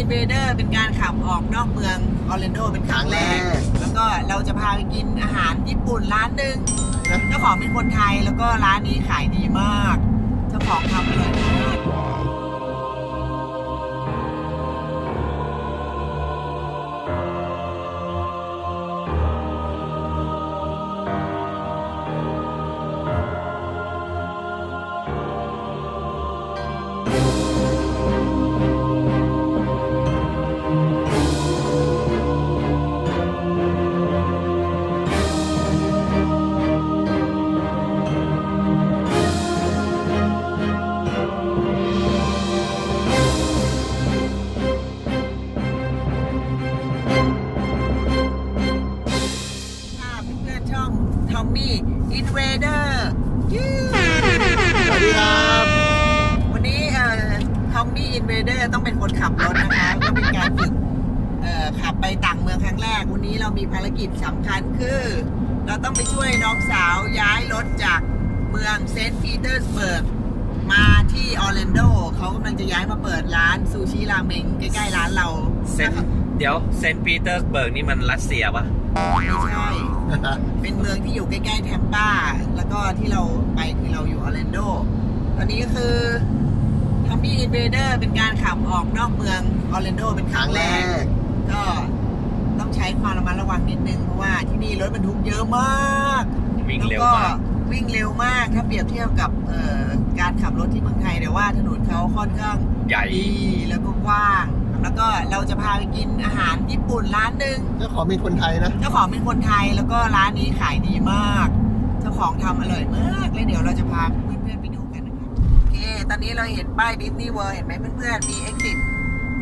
Invader เป็นการขับออกนอกเมืองออร์แลนโดเป็นครั้งแรก ครั้งแรก แล้วก็เราจะพาไปกินอาหารญี่ปุ่นร้านหนึ่งนะเจ้าของเป็นคนไทยแล้วก็ร้านนี้ขายดีมากเจ้าของทำอร่อยมาก เตอร์สเบิร์กนี่มันรัสเซียปะไม่ใช่ เป็นเมืองที่อยู่ใกล้ๆแทมปาแล้วก็ที่เราไปคือเราอยู่ออร์แลนโด ตอนนี้คือทัมมี่อินเวเดอร์เป็นการขับออกนอกเมืองออร์แลนโดเป็นครั้งแรก ก็ต้องใช้ความระมัดระวังนิดนึง เพราะว่าที่นี่รถบรรทุกเยอะมากวิ่งเร็วแล้วก็มากวิ่งเร็วมากถ้าเปรียบเทียบกับเอ่อการขับรถที่เมืองไทยแต่ว่าถนนเขาค่อนข้างใหญ่ดีแล้วก็กว้าง แล้วก็เราจะพาไปกินอาหารญี่ปุ่นร้านหนึ่งเจ้าของเป็นคนไทยนะเจ้าของเป็นคนไทยแล้วก็ร้านนี้ขายดีมาก เจ้าของทำอร่อยมากแล้วเดี๋ยวเราจะพาเพื่อนๆไปดูกันนะครับโอเค ตอนนี้เราเห็นป้ายดิสนีย์เวิร์เห็นไหมเพื่อนๆมี exit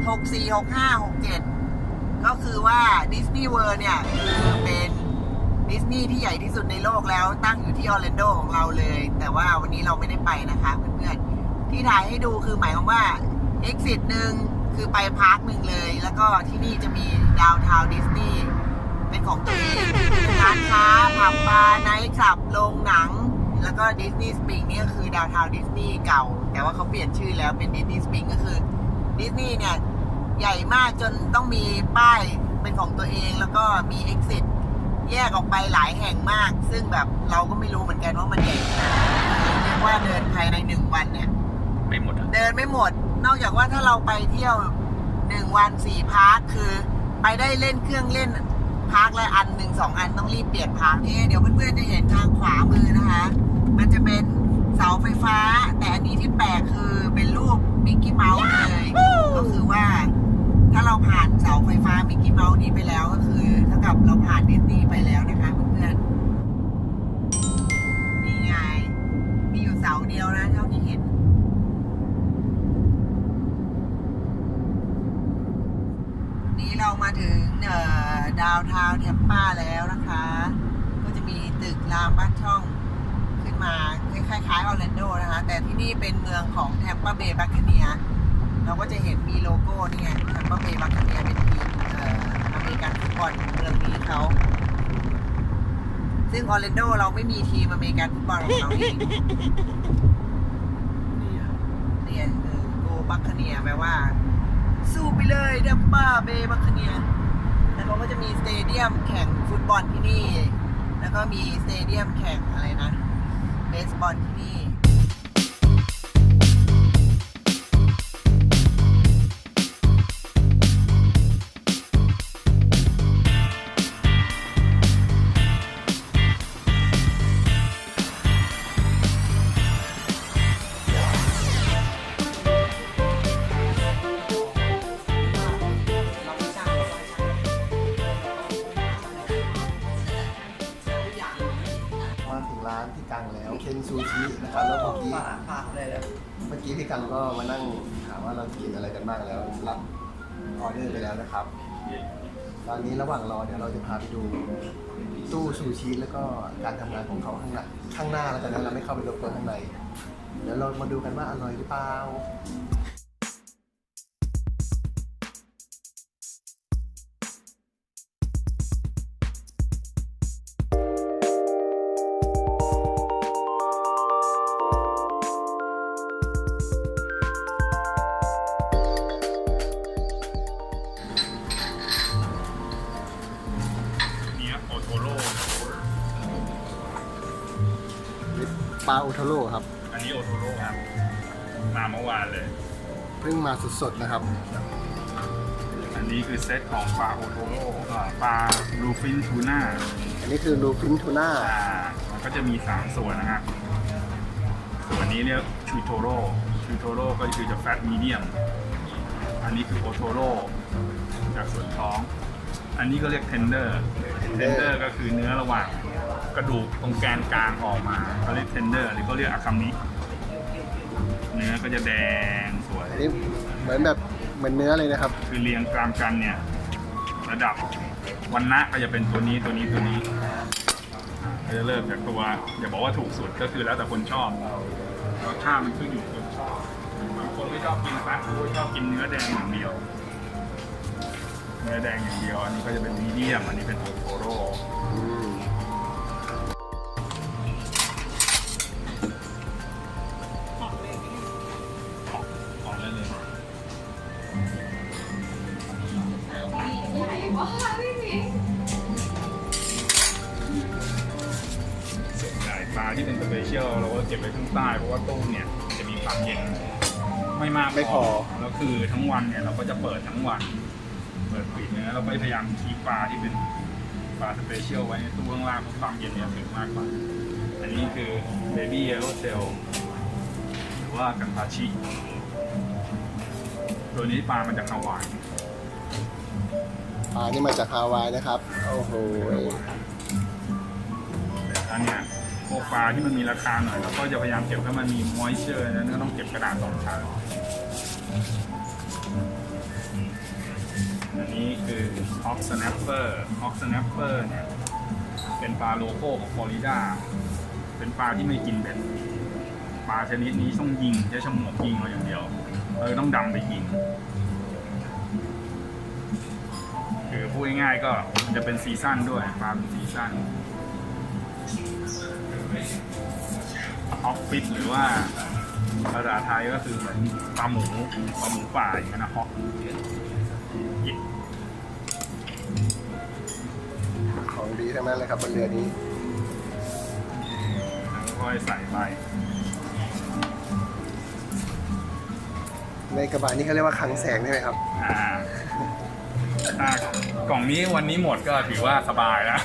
6 4 6 5 6 7ก็คือว่าดิสนีย์เวิร์เนี่ยคือเป็นดิสนีย์ที่ใหญ่ที่สุดในโลกแล้วตั้งอยู่ที่ออร์แลนโดของเราเลย แต่ว่าวันนี้เราไม่ได้ไปนะคะเพื่อนๆที่ถ่ายให้ดูคือหมายความว่า exit หนึ่ง คือไปพาร์คหนึ่งเลย แล้วก็ที่นี่จะมีดาวทาวดิสนีย์เป็นของตัวเองเป็นร้านค้าผับบาร์ไนท์คลับโรงหนัง แล้วก็ดิสนีย์สปริงนี่ก็คือดาวทาวดิสนีย์เก่า แต่ว่าเขาเปลี่ยนชื่อแล้วเป็นดิสนีย์สปริงก็คือดิสนีย์เนี่ยใหญ่มากจนต้องมีป้ายเป็นของตัวเองแล้วก็มี exit แยกออกไปหลายแห่งมาก ซึ่งแบบเราก็ไม่รู้เหมือนกันว่ามันใหญ่ขนาดไหนเรียกว่าเดินภายในหนึ่งวันเนี่ย ไม่หมดอะเดินไม่หมด นอกจากว่าถ้าเราไปเที่ยวหนึ่งวันสี่พาร์คคือ ไปได้เล่นเครื่องเล่นพาร์คละอันหนึ่งสองอันต้องรีบเปลี่ยนพาร์คนี่เดี๋ยวเพื่อนๆจะเห็นทางขวามือนะคะ มันจะเป็นเสาไฟฟ้า แต่อันนี้ที่แปลกคือเป็นรูปมิกกี้เมาส์เลย ก็คือว่าถ้าเราผ่านเสาไฟฟ้ามิกกี้เมาส์นี้ไปแล้วก็คือเท่ากับเราผ่านดิสนีย์ไปแล้วนะคะเพื่อนๆนี่ไงมีอยู่เสาเดียวนะเท่าที่เห็น นี้ เรามาถึงดาวทาวแทมป้าแล้วนะคะ ก็จะมีตึกรามบ้านช่องขึ้นมาคล้ายๆออร์แลนโดนะคะ แต่ที่นี่เป็นเมืองของแทมป้าเบย์บัคเนียเราก็จะเห็นมีโลโก้นี่ไงแทมป้าเบย์บัคเนียเป็นทีมเอ่ออเมริกันฟุตบอลของเมืองนี้เขาซึ่งออร์แลนโดเราไม่มีทีมอเมริกันฟุตบอลของเราเองเนี่ยคือโกบัคเนียแปลว่า สู้ไปเลยดัมบ้าเบบัคเนียแล้วเขาก็จะมีสเตเดียมแข่งฟุตบอลที่นี่ แล้วก็มีสเตเดียมแข่งอะไรนะเบสบอลที่นี่ ตู้ซูชิแล้วก็การทำงานของเขาข้างหน้าข้างหน้าแล้วกันนะเราไม่เข้าไปรบกวนข้างในเดี๋ยวเรามาดูกันว่าอร่อยหรือเปล่า ปลาอุทโร่ครับ อันนี้โอโทโร่ครับ มาเมื่อวานเลย เพิ่งมาสดๆนะครับ อันนี้คือเซตของปลาโอโทโร่อ่าปลาลูฟินทูน่าอันนี้คือลูฟินทูน่าอ่ามันก็จะมี 3 ส่วนนะครับ ส่วนนี้เรียกชูโทโร่ชูโทโร่ก็คือจะแฟตมีเดียม อันนี้คือโอโทโร่จากส่วนท้อง อันนี้ก็เรียกเทนเดอร์ เทนเดอร์ก็คือเนื้อระหว่าง กระดูกตรงแกนกลางออกมาเขาเรียกเทนเดอร์หรือก็เรียกอาคามิเนื้อก็จะแดงสวย อันนี้เหมือนแบบเหมือนเนื้อเลยนะครับ คือเรียงตามกันเนี่ย ระดับวันนะก็จะเป็นตัวนี้ตัวนี้ตัวนี้อ่าก็จะเริ่มจากตัวอย่าบอกว่าถูกสุดก็คือแล้วแต่คนชอบรสชาติมันขึ้นอยู่กับคนชอบบางคนไม่ชอบกินฟาสต์ฟู้ดชอบกินเนื้อแดงอย่างเดียว เนื้อแดงอย่างเดียว อันนี้ก็จะเป็นมีเดียมอันนี้เป็นโอโทโร่ เราก็เก็บไว้ข้างใต้เพราะว่าตู้เนี่ยจะมีความเย็นไม่มากไม่พอ แล้วคือทั้งวันเนี่ยเราก็จะเปิดทั้งวัน เปิดปิดเนื้อเราก็พยายามคีปปลาที่เป็นปลาสเปเชียลไว้ในตู้ข้างล่างเพราะความเย็นเนี่ยถึงมากกว่า อันนี้คือเบบี้เยลโลเซลหรือว่ากันพาชิตัวนี้ปลามันจะขาวหวานปลานี่มาจากฮาวายนะครับ โอ้โหแต่ถ้าเนี่ย พวกปลาที่มันมีราคาหน่อยเราก็จะพยายามเก็บให้มันมีมอยเชอร์นั้นก็ต้องเก็บกระดาษสองชั้นอันนี้คือ Hawk Snapper Hawk Snapper เนี่ยเป็นปลาโลโก้ของฟลอริดา เป็นปลาที่ไม่กินเบ็ดปลาชนิดนี้ต้องยิงใช้ฉมวกยิงเอาอย่างเดียวเออต้องดำไปยิง คือพูดง่ายๆก็มันจะเป็นซีซั่นด้วยปลาเป็นซีซั่น ออฟฟิศหรือว่าภาษาไทยก็คือเหมือนปลาหมูปลาหมูป่าอย่างนั้นนะฮอกของดีทั้งนั้นเลยครับบนเรือนี้ค่อยใส่ไปในกระบะนี่เขาเรียกว่าคลังแสงใช่ไหมครับ อ่าอ่ากล่องนี้วันนี้หมดก็ถือว่าสบายแล้ว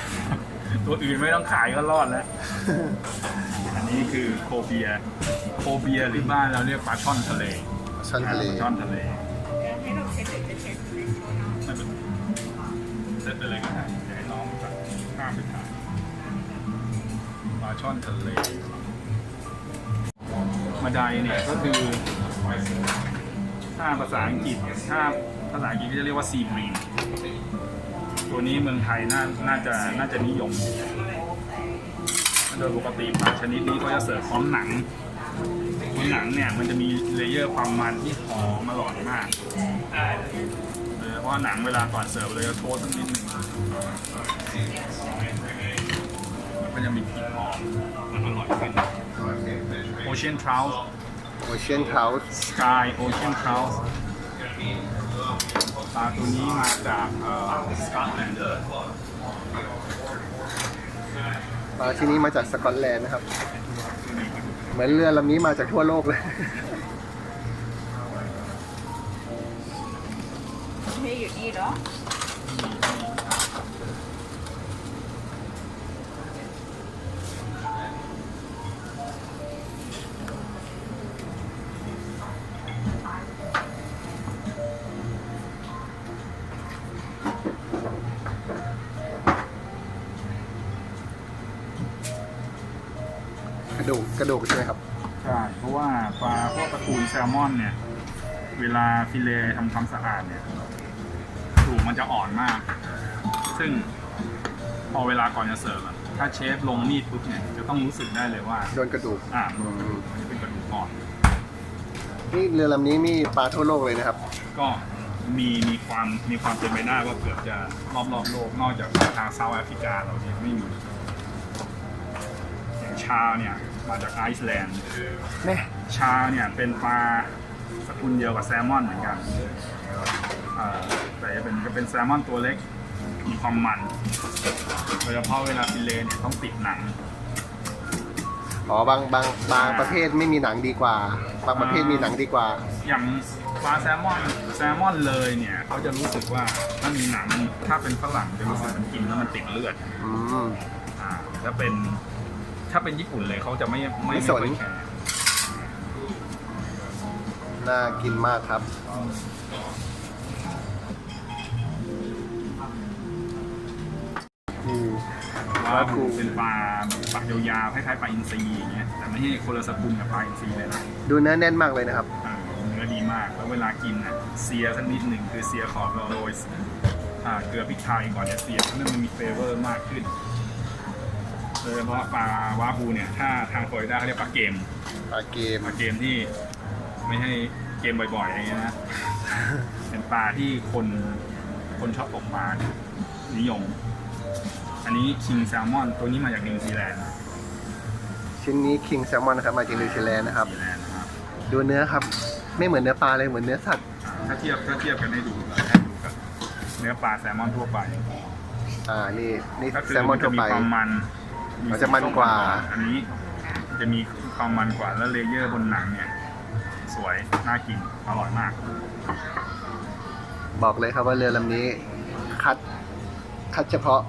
ตัวอื่นไม่ต้องขายก็รอดแล้ว อันนี้คือโคเบีย โคเบียหรือบ้านเราเรียกปลาช่อนทะเลช่อนทะเลปลาช่อนทะเลไม่เป็นไรเซตไปเลยก็ได้เดี๋ยวให้น้องแบบข้ามไปถ่ายปลาช่อนทะเลมาไดเนี่ยก็คือถ้าภาษาอังกฤษถ้าภาษาอังกฤษก็จะเรียกว่าซีบรีน ตัวนี้เมืองไทยน่าน่าจะน่าจะนิยม โดยปกติปลาชนิดนี้ก็จะเสิร์ฟพร้อมหนังเพราะหนังเนี่ยมันจะมีเลเยอร์ความมันที่หอมอร่อยมากโดยเฉพาะหนังเวลาก่อนเสิร์ฟเลยจะโทสต์สักนิดหนึ่งมันก็จะมีกลิ่นหอมมันอร่อยขึ้น Ocean Trout โอเชียนเทาส์ Sky Ocean Trout ปลาตัวนี้มาจากสกอตแลนด์ปลาที่นี้มาจากสกอตแลนด์นะครับ เหมือนเรือลำนี้มาจากทั่วโลกเลย ไม่อยู่นี่เหรอ ฟิเลทำความสะอาดเนี่ยถูมันจะอ่อนมาก ซึ่งพอเวลาก่อนจะเสิร์ฟอะถ้าเชฟลงมีดปุ๊บเนี่ยจะต้องรู้สึกได้เลยว่า โดนกระดูกอ่ามันมันจะเป็นกระดูกอ่อน นี่เรือลำนี้มีปลาทั่วโลกเลยนะครับ ก็มีมีความมีความเป็นไปได้ว่าเกือบจะรอบรอบๆโลกนอกจากทางเซาท์แอฟริกาเราเนี่ยไม่มีอย่างชาเนี่ยมาจากไอซ์แลนด์แม่ ชาเนี่ยเป็นปลา สกุลเดียวกับแซลมอนเหมือนกันเอ่อแต่จะเป็นจะเป็นแซลมอนตัวเล็ก มีความมันโดยเฉพาะเวลาฟิเลเนี่ยต้องติดหนังออ๋อบางบางบางประเภทไม่มีหนังดีกว่า บางประเภทมีหนังดีกว่า อย่างปลาแซลมอนแซลมอนเลยเนี่ยเขาจะรู้สึกว่าถ้ามีหนังถ้าเป็นฝรั่งจะรู้สึกมันกินแล้วมันติดเลือด อืมอ่าถ้าเป็นถ้าเป็นญี่ปุ่นเลยเขาจะไม่ไม่ไม่สนค่อยแคร์ น่ากินมากครับ อืม ว่าดูเป็นปลาปลายาวๆคล้ายๆปลาอินทรีอย่างเงี้ยแต่ไม่ใช่คนละสกุลกับปลาอินทรีเลยนะดูเนื้อแน่นมากเลยนะครับ เออเนื้อดีมากแล้วเวลากินอะเซียสักนิดหนึ่งคือเซียขอบเราโรยอ่าเกลือพริกไทยก่อนจะเซียเพื่อมันมีเฟเวอร์มากขึ้นโดยเฉพาะปลาวาบูเนี่ยถ้าทางฟลอริดาเขาเรียกปลาเกม ปลาเกม ปลาเกมที่ ไม่ให้เกมบ่อยๆอะไรเงี้ยนะเป็นปลาที่คนคนชอบตกปลานิยม อันนี้คิงแซลมอนตัวนี้มาจากนิวซีแลนด์ชิ้นนี้คิงแซลมอนนะครับมาจากนิวซีแลนด์นะครับ นิวซีแลนด์นะครับดูเนื้อครับไม่เหมือนเนื้อปลาเลยเหมือนเนื้อสัตว์ถ้าเทียบถ้าเทียบกันให้ดูให้ดูกับเนื้อปลาแซลมอนทั่วไปอ่านี่นี่ก็คือแซลมอนมันจะทั่วมีไป ความมันมันจะมันกว่า อันนี้ จะมีความมันกว่าแล้วเลเยอร์บนหนังเนี่ย สวย น่ากิน อร่อยมาก บอกเลยครับว่าเรือลำนี้ คัด คัดเฉพาะ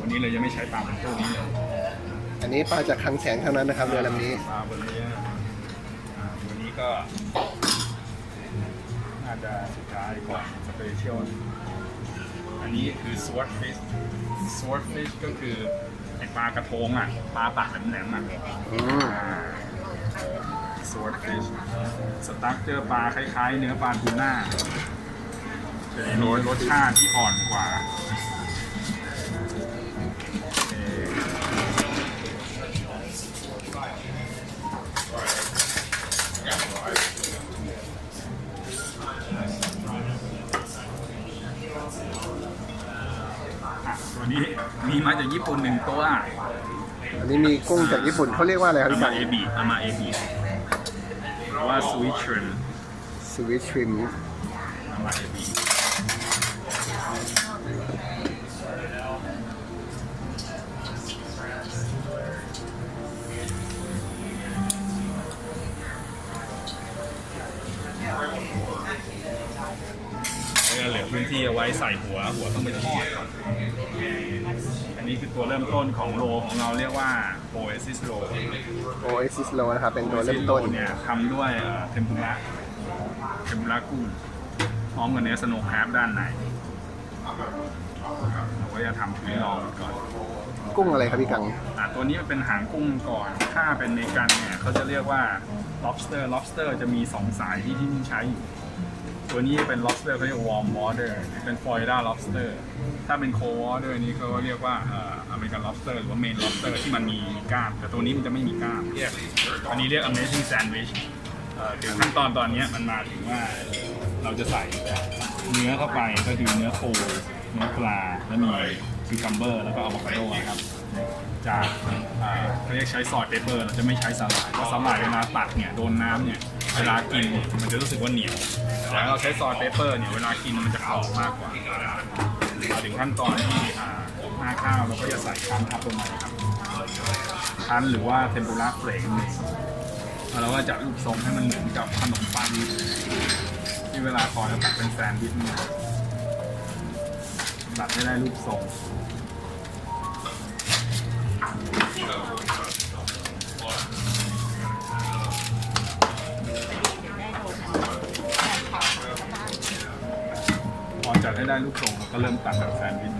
วันนี้เลยยังไม่ใช้ปลาเป็นตู้นี้เลยอันนี้ปลาจากคลังแสงเท่านั้นนะครับเรือลำนี้ ปลาวันนี้อ่าวันนี้ก็ น่าจะสุดท้ายก่อนสเปเชียล อันนี้คือ swordfish swordfish ก็คือ ไอปลากระทงอะ ปลาปากแหลมๆอะอืมสว swordfish สตั๊กเจอปลาคล้ายๆ เนื้อปลาทูน่าแต่มีรสชาติที่อ่อนกว่า มีมาจากญี่ปุ่นหนึ่งตัวอันนี้มีกุ้งจากญี่ปุ่นเขาเรียกว่าอะไรครับอาพี่มากังเอบีอามาเอบีหรือว่าสวิตช์สวิตช์ทริมอามาเอบีเหลือพื้นที่เอาไว้ใส่หัวหัวต้องไปทอดก่อ นอันนี้คือตัวเริ่มต้นของโลของเราเรียกว่า Oasis Roll โอเอซิสโลนะครับ เป็นตัวเริ่มต้นเนี่ยทำด้วยเทมปุระเทมปุระกุ้งพร้อมกับเนื้อสโนว์แครบด้านในเราก็จะทำพื้นรองก่อนกุ้งอะไรครับพี่กัง อะตัวนี้มันเป็นหางกุ้งก่อน ถ้าเป็นเมกันเนี่ยเขาจะเรียกว่า lobster lobster จะมี2สายที่ที่ใช้อยู่ ตัวนี้เป็น lobster เขาเรียก warm water เป็น Florida lobster ถ้าเป็น cold water นี่เขาเรียกว่าเอ่อ American lobster หรือว่า main lobster ที่มันมีกล้ามแต่ตัวนี้มันจะไม่มีกล้ามเรียกอันนี้เรียก amazing sandwich เอ่อถึงขั้นตอนตอนเนี้ยมันมาถึงว่าเราจะใส่เนื้อเข้าไปก็คือเนื้อปูเนื้อปลาแล้วมีคิวคัมเบอร์แล้วก็อะโวคาโดนะครับจากอ่าเขาเรียกใช้ซอสเปเปอร์เราจะไม่ใช้สาหร่ายเพราะสาหร่ายเวลาตัดเนี่ยโดนน้ำเนี่ย เวลากินมันจะรู้สึกว่าเหนียวแต่เราใช้ซอสเปเปอร์เนี่ยเวลากินมันจะกรอบมากกว่ามาถึงขั้นตอนที่อ่าหน้าข้าวเราก็จะใส่คั้นทับลงไปครับคั้นหรือว่าเทมปุระเฟลกนี่แล้วเราก็จะรูปทรงให้มันเหมือนกับขนมปังที่เวลาพอเราตัดเป็นแซนด์วิชเนี่ยตัดให้ได้รูปทรง ให้ได้รูปทรงเราก็เริ่มตัดแบบแซนด์วิช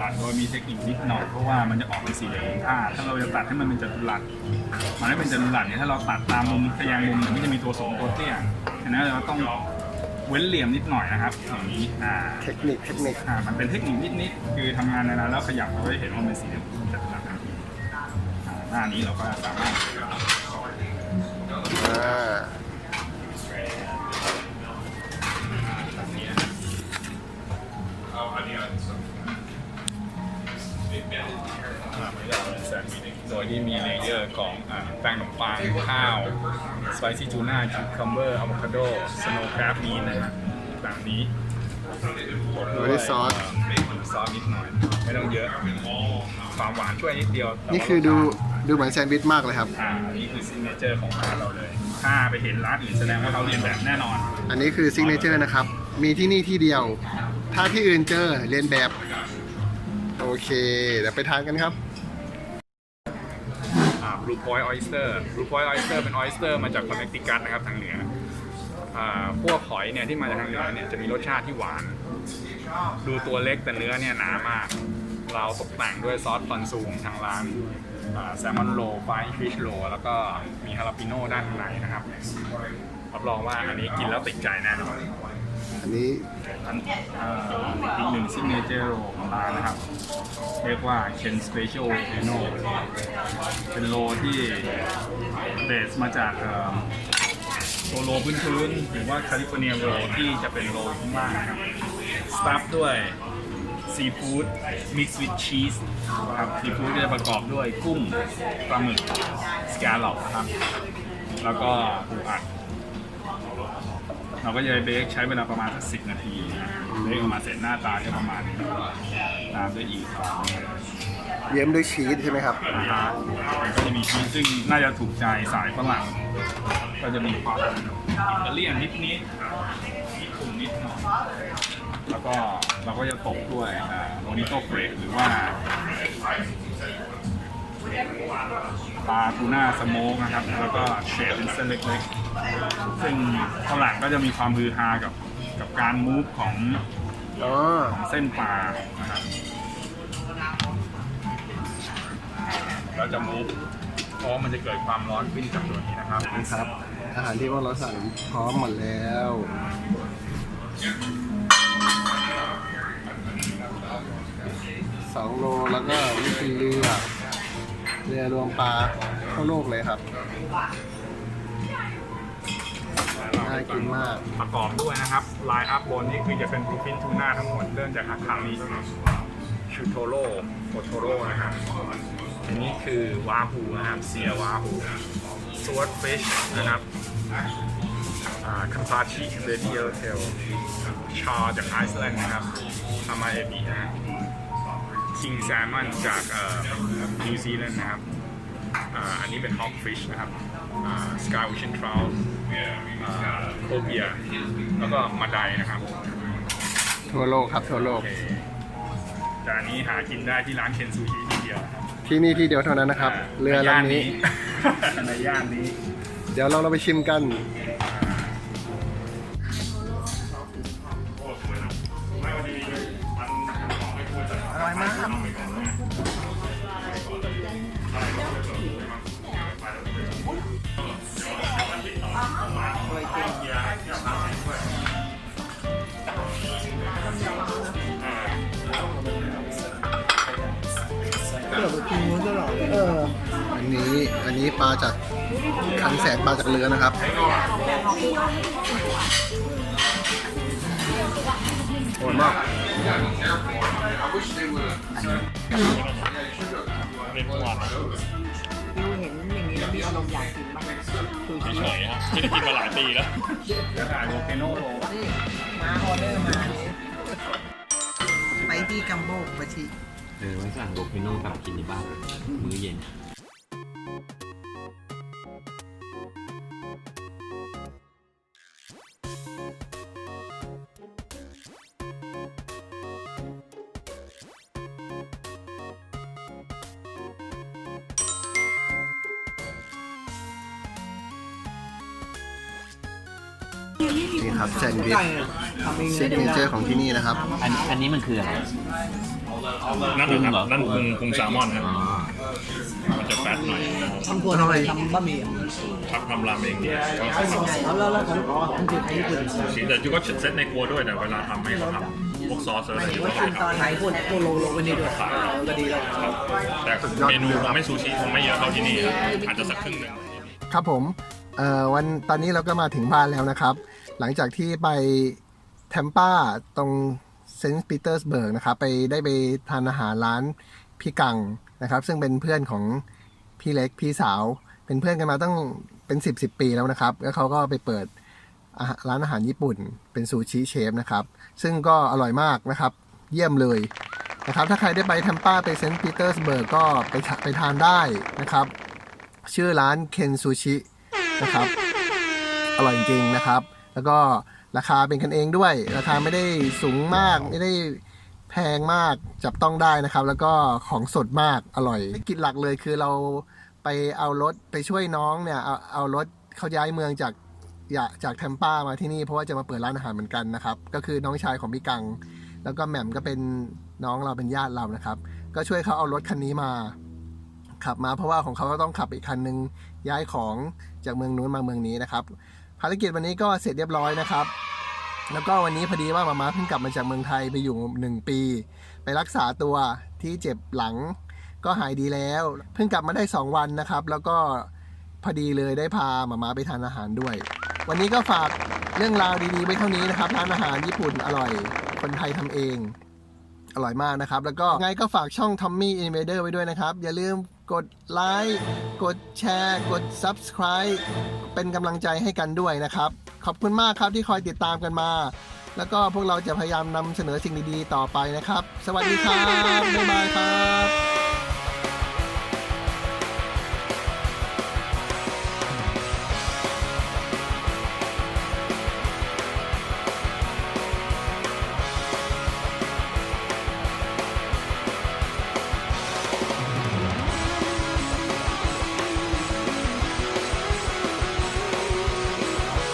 ตัดโดยมีเทคนิคนิดหน่อยเพราะว่ามันจะออกเป็นสี่เหลี่ยมผ้าถ้าเราจะตัดให้มันเป็นจัตุรัสมันไม่เป็นจัตุรัสเนี่ยถ้าเราตัดตามมุมทะแยงมุมเนี่ยมันจะมีตัวสูงตัวเตี้ยฉะนั้นเราต้องเว้นเหลี่ยมนิดหน่อยนะครับอย่างนี้อ่าเทคนิคเทคนิคอ่ามันเป็นเทคนิคนิดๆคือทำงานในร้านแล้วขยับเราก็จะเห็นว่ามันเป็นสี่เหลี่ยมจัตุรัสทันทีอ่าหน้านี้เราก็สามารถ อ่าโดยที่มีเลเยอร์ของอ่าแป้งขนมปังข้าวสไปซี่ทูน่าคิวคัมเบอร์อะโวคาโดสโนว์คราฟมีนะฮะแบบนี้โรยโรยด้วยซอสซอสนิดหน่อย ไม่ต้องเยอะความหวานช่วยนิดเดียวแต่ว่านี่คือดูดูเหมือนแซนด์วิชมากเลยครับ อ่า นี่คือซิกเนเจอร์ของร้านเราเลย ถ้าไปเห็นร้านอื่นแสดงว่าเราเรียนแบบแน่นอน อันนี้คือซิกเนเจอร์นะครับ มีที่นี่ที่เดียว ถ้าที่อื่นเจอเรียนแบบ โอเค เดี๋ยวไปทานกันครับอ่า Blue Point Oyster Blue Point Oyster เป็น oyster มาจากคอนเน c ติคัตนะครับทางเหนืออ่าพวกหอยเนี่ยที่มาจากทางเหนือเนี่ยจะมีรสชาติที่หวาน ดูตัวเล็กแต่เนื้อเนี่ยหนามาก เราตกแต่งด้วยซอสฟอนซูงทางร้านแซลมอนโรไฟฟิชโรแล้วก็มีฮาลาปิโน่ด้านในนะครับรับรองว่าอันนี้กินแล้วติดใจแน่นอน นนี้อันอีกหนึ่งซิกเนเจอร์ของร้านนะครับ เรียกว่า Ken Special Pino เป็นโลที่เบสมาจากเอ่อตัวโลพื้นๆหรือว่าแคลิฟอร์เนียโรที่จะเป็นโลข้างล่างนะครับสตัฟด้วยซีฟู้ดมิกซ์วิดชีสครับซีฟู้ดจะประกอบด้วยกุ้งปลาหมึกสแกลล็อปนะครับ แล้วก็ปูอัด เราก็จะเบคใช้เวลาประมาณสักสิบนาทีนะเบคออกมาเสร็จหน้าตาจะประมาณนี้ตามด้วยอีกเยิ้มด้วยชีสใช่ไหมครับนะฮะก็จะมีชีสซึ่งน่าจะถูกใจสายฝรั่งก็จะมีความอิตาเลียนนิดนิดญี่ปุ่นนิดหน่อยแล้วก็เราก็จะตกด้วยโมนิโตเฟรหรือว่า ปลาทูน่าสโมกนะครับ แล้วก็เชฟเป็นเส้นเล็กๆ ซึ่งฝรั่งก็จะมีความฮือฮากับกับการมูฟของอ๋อเส้นปลานะครับเราจะมูฟเพราะมันจะเกิดความร้อนขึ้นจากตัวนี้นะครับ นะครับ อาหารที่พวกเราสั่งพร้อมหมดแล้วสองโลแล้วก็นี่คือเรือ เรือรวมปลาทั่วโลกเลยครับ น่ากินมาก ประกอบด้วยนะครับไลน์อัพบนนี่คือจะเป็นบลูฟินทูน่าทั้งหมด เริ่มจากอาคาริชูโทโร่โอโทโร่นะครับอันนี้คือวาฮูนะครับเซียวาฮูสวอตฟิชนะครับคัมพาชิเรดิโอเทลชาจากไอซ์แลนด์นะครับอามาเอบินะ คิงแซมมอนจากนิวซีแลนด์นะครับอ่าอันนี้เป็นฮอกฟิชนะครับสกายวิชั่นทรัลโคเบียแล้วก็มาไดนะครับ ทั่วโลกครับทั่วโลกโอเคแต่อันนี้หากินได้ที่ร้านเคนซูชิที่เดียวนะครับที่นี่ที่เดียวเท่านั้นนะครับ เรือลำนี้ในย่านนี้ เดี๋ยวเราเราไปชิมกัน เอออันนี้อันนี้ปลาจากคันแสนปลาจากเรือนะครับ โหดมากดูเห็นอย่างนี้แล้วมีอารมณ์อยากกินบ้างคือเฉยๆครับไม่ได้กินมาหลายปีแล้วจะถ่ายโวเคโนโรนี่มาออเดอร์มานี่ไปที่กัมโบปะชิ เออไว้สั่งโลพิโน่กลับกินที่บ้านมื้อเย็น นี่ครับแซนด์วิชซิกเนเจอร์ของที่นี่นะครับ อันอันนี้มันคืออะไร นั่นกุ้งเหรอนั่นพุงพุงแซลมอนครับมันจะแฟตหน่อยทำตัวทำไมทำบะหมี่ครับทำรามเองเนี่ยแล้วแล้วแล้วของของคือไทยญี่ปุ่นสีแต่จุก็เซ็ตในครัวด้วยแต่เวลาทำให้เขาทำพวกซอสอะไรหมายถึงก็ว่าไม่ขั้นตอนทำไหนพูดพูดลงลงไปนี่ด้วยก็ดีแล้วแต่เมนูคงไม่ซูชิคงไม่เยอะเท่าที่นี่ครับอาจจะสักครึ่งหนึ่งครับผมเอ่อวันตอนนี้เราก็มาถึงบ้านแล้วนะครับ หลังจากที่ไปแทมปาตรง เซนต์ปีเตอร์สเบิร์กนะครับไปได้ไปทานอาหารร้านพี่กังนะครับ ซึ่งเป็นเพื่อนของพี่เล็กพี่สาว เป็นเพื่อนกันมาตั้งเป็น10บสปีแล้วนะครับ แล้วเขาก็ไปเปิดร้านอาหารญี่ปุ่น เป็นซูชิเชฟนะครับ ซึ่งก็อร่อยมากนะครับ เยี่ยมเลยนะครับ ถ้าใครได้ไปแทมป้าไปเซนต์ปีเตอร์สเบิร์กก็ไปไปทานได้นะครับ ชื่อร้านเคนซูชินะครับ อร่อยจริงนะครับ แล้วก็ ราคาเป็นกันเองด้วย ราคาไม่ได้สูงมากไม่ได้แพงมากจับต้องได้นะครับ แล้วก็ของสดมากอร่อยกิจหลักเลยคือเราไปเอารถไปช่วยน้องเนี่ยเอาเอารถเขาย้ายเมืองจากอยากจากแทมป้ามาที่นี่เพราะว่าจะมาเปิดร้านอาหารเหมือนกันนะครับ ก็คือน้องชายของพี่กัง แล้วก็แหม่มก็เป็นน้องเราเป็นญาติเรานะครับ ก็ช่วยเขาเอารถคันนี้มาขับมาเพราะว่าของเขาก็ต้องขับอีกคันนึงย้ายของจากเมืองนู้นมาเมืองนี้นะครับ ภารกิจวันนี้ก็เสร็จเรียบร้อยนะครับ แล้วก็วันนี้พอดีว่ามาม่าเพิ่งกลับมาจากเมืองไทยไปอยู่หนึ่งปี ไปรักษาตัวที่เจ็บหลัง ก็หายดีแล้ว เพิ่งกลับมาได้ 2 วันนะครับ แล้วก็พอดีเลยได้พามาม่าไปทานอาหารด้วย วันนี้ก็ฝากเรื่องราวดีๆไว้เท่านี้นะครับร้านอาหารญี่ปุ่นอร่อย คนไทยทำเอง อร่อยมากนะครับ แล้วก็ไงก็ฝากช่อง Tommy Invader ไว้ด้วยนะครับ อย่าลืม กดไลค์กดแชร์กด Subscribe เป็นกำลังใจให้กันด้วยนะครับ ขอบคุณมากครับที่คอยติดตามกันมา แล้วก็พวกเราจะพยายามนำเสนอสิ่งดีๆ ต่อไปนะครับ สวัสดีครับ บ๊ายบายครับ